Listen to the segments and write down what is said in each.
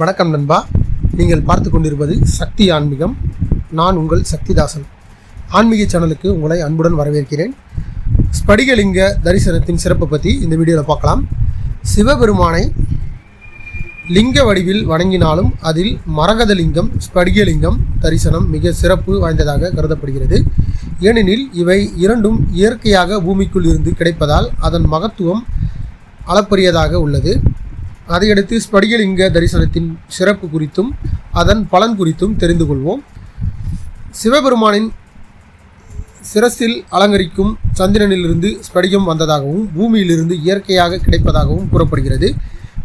வணக்கம் நண்பா. நீங்கள் பார்த்து கொண்டிருப்பது சக்தி ஆன்மீகம். நான் உங்கள் சக்திதாசன். ஆன்மீக சேனலுக்கு உங்களை அன்புடன் வரவேற்கிறேன். ஸ்படிகலிங்க தரிசனத்தின் சிறப்பை பற்றி இந்த வீடியோவில் பார்க்கலாம். சிவபெருமானை லிங்க வடிவில் வணங்கினாலும் அதில் மரகத லிங்கம் ஸ்படிகலிங்கம் தரிசனம் மிக சிறப்பு வாய்ந்ததாக கருதப்படுகிறது. ஏனெனில் இவை இரண்டும் இயற்கையாக பூமிக்குள் இருந்து கிடைப்பதால் அதன் மகத்துவம் அளப்பரியதாக உள்ளது. அதையடுத்து ஸ்படிகலிங்க தரிசனத்தின் சிறப்பு குறித்தும் அதன் பலன் குறித்தும் தெரிந்து கொள்வோம். சிவபெருமானின் சிரசில் அலங்கரிக்கும் சந்திரனிலிருந்து ஸ்படிகம் வந்ததாகவும் பூமியிலிருந்து இயற்கையாக கிடைப்பதாகவும் கூறப்படுகிறது.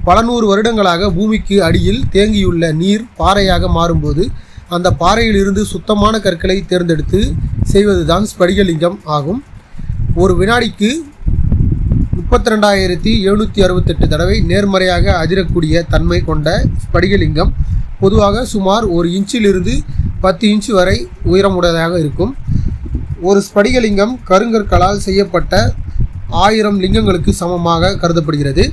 பல நூறு வருடங்களாக பூமிக்கு அடியில் தேங்கியுள்ள நீர் பாறையாக மாறும்போது அந்த பாறையிலிருந்து சுத்தமான கற்களை தேர்ந்தெடுத்து செய்வதுதான் ஸ்படிகலிங்கம் ஆகும். ஒரு வினாடிக்கு முப்பத்தி ரெண்டாயிரத்தி எழுநூற்றி அறுபத்தெட்டு தடவை நேர்மறையாக அதிரக்கூடிய தன்மை கொண்ட ஸ்படிகலிங்கம் பொதுவாக சுமார் ஒரு இன்ச்சிலிருந்து பத்து இன்ச்சு வரை உயரமுடையதாக இருக்கும். ஒரு ஸ்படிகலிங்கம் கருங்கற்களால் செய்யப்பட்ட ஆயிரம் லிங்கங்களுக்கு சமமாக கருதப்படுகிறது.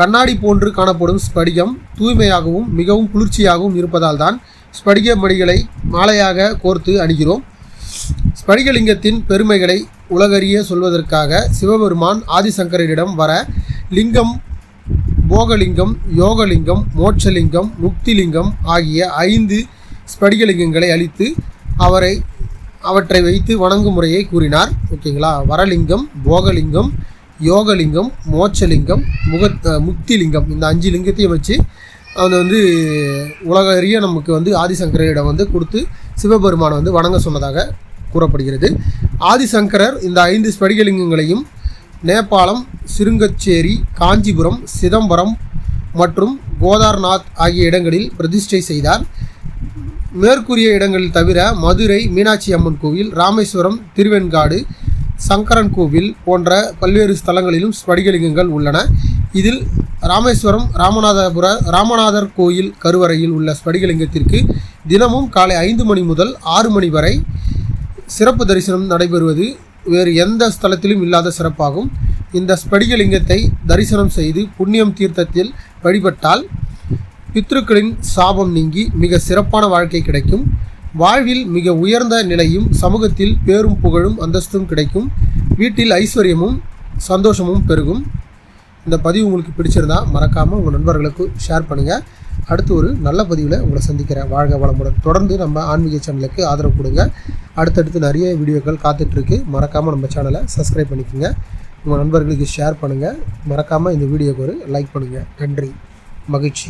கண்ணாடி போன்று காணப்படும் ஸ்படிகம் தூய்மையாகவும் மிகவும் குளிர்ச்சியாகவும் இருப்பதால் தான் ஸ்படிக மணிகளை மாலையாக கோர்த்து அணிகிறோம். ஸ்படிகலிங்கத்தின் பெருமைகளை உலகறிய சொல்வதற்காக சிவபெருமான் ஆதிசங்கரிடம் வர லிங்கம் போகலிங்கம் யோகலிங்கம் மோட்சலிங்கம் முக்திலிங்கம் ஆகிய ஐந்து ஸ்படிகலிங்கங்களை அளித்து அவரை அவற்றை வைத்து வணங்கும் முறையை கூறினார். ஓகேங்களா? வரலிங்கம் போகலிங்கம் யோகலிங்கம் மோட்சலிங்கம் முக முக்திலிங்கம் இந்த அஞ்சு லிங்கத்தையும் வச்சு அதை வந்து உலக அறிய நமக்கு வந்து ஆதிசங்கரிடம் வந்து கொடுத்து சிவபெருமானை வந்து வணங்க சொன்னதாக கூறப்படுகிறது. ஆதிசங்கரர் இந்த ஐந்து ஸ்படிகலிங்கங்களையும் நேபாளம் சிருங்கச்சேரி காஞ்சிபுரம் சிதம்பரம் மற்றும் கோதார்நாத் ஆகிய இடங்களில் பிரதிஷ்டை செய்தார். மேற்கூறிய இடங்களில் தவிர மதுரை மீனாட்சி அம்மன் கோவில் ராமேஸ்வரம் திருவெண்காடு சங்கரன் கோவில் போன்ற பல்வேறு ஸ்தலங்களிலும் ஸ்படிகலிங்கங்கள் உள்ளன. இதில் ராமேஸ்வரம் ராமநாதபுர ராமநாதர் கோயில் கருவறையில் உள்ள ஸ்படிகலிங்கத்திற்கு தினமும் காலை ஐந்து மணி முதல் ஆறு மணி வரை சிறப்பு தரிசனம் நடைபெறுவது வேறு எந்த ஸ்தலத்திலும் இல்லாத சிறப்பாகும். இந்த ஸ்படிகலிங்கத்தை தரிசனம் செய்து புண்ணியம் தீர்த்தத்தில் வழிபட்டால் பித்ருக்களின் சாபம் நீங்கி மிக சிறப்பான வாழ்க்கை கிடைக்கும். வாழ்வில் மிக உயர்ந்த நிலையும் சமூகத்தில் பேரும் புகழும் அந்தஸ்தும் கிடைக்கும். வீட்டில் ஐஸ்வர்யமும் சந்தோஷமும் பெருகும். இந்த பதிவு உங்களுக்கு பிடிச்சிருந்தா மறக்காமல் உங்கள் நண்பர்களுக்கு ஷேர் பண்ணுங்கள் அடுத்து ஒரு நல்ல பதிவில் உங்களை சந்திக்கிறேன். வாழ்க வளமுடன். தொடர்ந்து நம்ம ஆன்மீக சேனலுக்கு ஆதரவு கொடுங்க. அடுத்தடுத்து நிறைய வீடியோக்கள் காத்துட்ருக்கு. மறக்காமல் நம்ம சேனலை சப்ஸ்கிரைப் பண்ணிக்கோங்க. உங்கள் நண்பர்களுக்கு ஷேர் பண்ணுங்கள் மறக்காமல் இந்த வீடியோக்கு ஒரு லைக் பண்ணுங்கள் நன்றி. மகிழ்ச்சி.